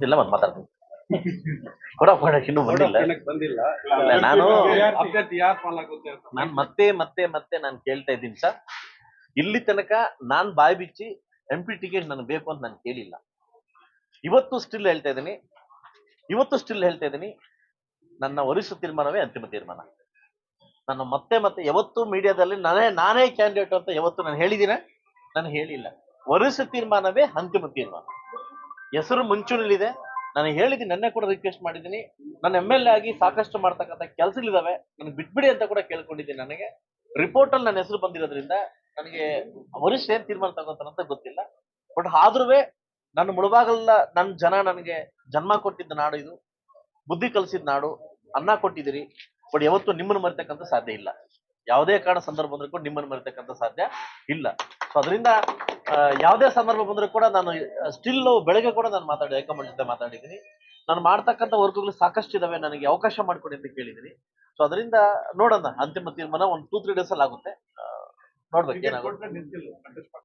ಇಲ್ಲ ಮತ್ತೆ ಮಾತಾಡ್ತೀನಿ. ಕೊಡ ಕೊಡಕ್ಕೆ ಇನ್ನೂ ಬಂದಿಲ್ಲ. ನಾನು ನಾನ್ ಮತ್ತೆ ಮತ್ತೆ ಮತ್ತೆ ನಾನು ಕೇಳ್ತಾ ಇದ್ದೀನಿ ಸರ್. ಇಲ್ಲಿ ತನಕ ನಾನ್ ಬಾಯಿ ಬಿಚ್ಚಿ ಎಂ ಪಿ ಟಿಕೆಟ್ ನನಗೆ ಬೇಕು ಅಂತ ನಾನು ಕೇಳಿಲ್ಲ. ಇವತ್ತು ಸ್ಟಿಲ್ ಹೇಳ್ತಾ ಇದ್ದೀನಿ. ಇವತ್ತು ಸ್ಟಿಲ್ ಹೇಳ್ತಾ ಇದ್ದೀನಿ. ನನ್ನ ವರಿಷ್ಠ ತೀರ್ಮಾನವೇ ಅಂತಿಮ ತೀರ್ಮಾನ. ನನ್ನ ಮತ್ತೆ ಮತ್ತೆ ಯಾವತ್ತು ಮೀಡಿಯಾದಲ್ಲಿ ನಾನೇ ನಾನೇ ಕ್ಯಾಂಡಿಡೇಟ್ ಅಂತ ಯಾವತ್ತು ನಾನು ಹೇಳಿದ್ದೀನ ನಾನು ಹೇಳಿಲ್ಲ. ವರಿಷ್ಠ ತೀರ್ಮಾನವೇ ಅಂತಿಮ ತೀರ್ಮಾನ. ಹೆಸರು ಮುಂಚೂಣಿಲಿದೆ ನಾನು ಹೇಳಿದ್ದೀನಿ, ನನ್ನೇ ಕೂಡ ರಿಕ್ವೆಸ್ಟ್ ಮಾಡಿದ್ದೀನಿ. ನಾನು ಎಂ ಎಲ್ ಎ ಆಗಿ ಸಾಕಷ್ಟು ಮಾಡ್ತಕ್ಕಂಥ ಕೆಲಸಗಳಿದಾವೆ. ನನಗೆ ಬಿಟ್ಬಿಡಿ ಅಂತ ಕೂಡ ಕೇಳ್ಕೊಂಡಿದ್ದೀನಿ ನನಗೆ. ರಿಪೋರ್ಟ್ ಅಲ್ಲಿ ನನ್ನ ಹೆಸರು ಬಂದಿರೋದ್ರಿಂದ ನನಗೆ ವರಿಷ್ಠ ಏನ್ ತೀರ್ಮಾನ ತಗೋತಾರ ಅಂತ ಗೊತ್ತಿಲ್ಲ. ಬಟ್ ಆದ್ರೂ ನನ್ನ ಮುಳುಬಾಗಲ್ಲ ನನ್ನ ಜನ ನನಗೆ ಜನ್ಮ ಕೊಟ್ಟಿದ್ದ ನಾಡು ಇದು. ಬುದ್ಧಿ ಕಲಿಸಿದ ನಾಡು. ಅನ್ನ ಕೊಟ್ಟಿದ್ದೀರಿ. ಬಟ್ ಯಾವತ್ತು ನಿಮ್ಮನ್ನು ಮರಿತಕ್ಕಂಥ ಸಾಧ್ಯ ಇಲ್ಲ. ಯಾವುದೇ ಕಾರಣ, ಸಂದರ್ಭ ಕೂಡ ನಿಮ್ಮನ್ನು ಮರಿತಕ್ಕಂಥ ಸಾಧ್ಯ ಇಲ್ಲ. ಸೊ ಅದರಿಂದ ಯಾವುದೇ ಸಂದರ್ಭ ಬಂದರೂ ಕೂಡ ನಾನು ಸ್ಟಿಲ್ ಬೆಳಗ್ಗೆ ಕೂಡ ನಾನು ಮಾತಾಡಿ ಹೈಕಮಾಂಡ್ ಜೊತೆ ಮಾತಾಡಿದ್ದೀನಿ. ನಾನು ಮಾಡ್ತಕ್ಕಂಥ ವರ್ಕ್ಗಳು ಸಾಕಷ್ಟು ಇದಾವೆ, ನನಗೆ ಅವಕಾಶ ಮಾಡಿಕೊಡಿ ಅಂತ ಕೇಳಿದ್ದೀನಿ. ಸೊ ಅದರಿಂದ ನೋಡೋಣ, ಅಂತಿಮ ತೀರ್ಮಾನ ಒಂದು ಟೂ ತ್ರೀ ಡೇಸ್ ಅಲ್ಲಿ ಆಗುತ್ತೆ. ನೋಡ್ಬೇಕು, ಏನಾಗುತ್ತೆ.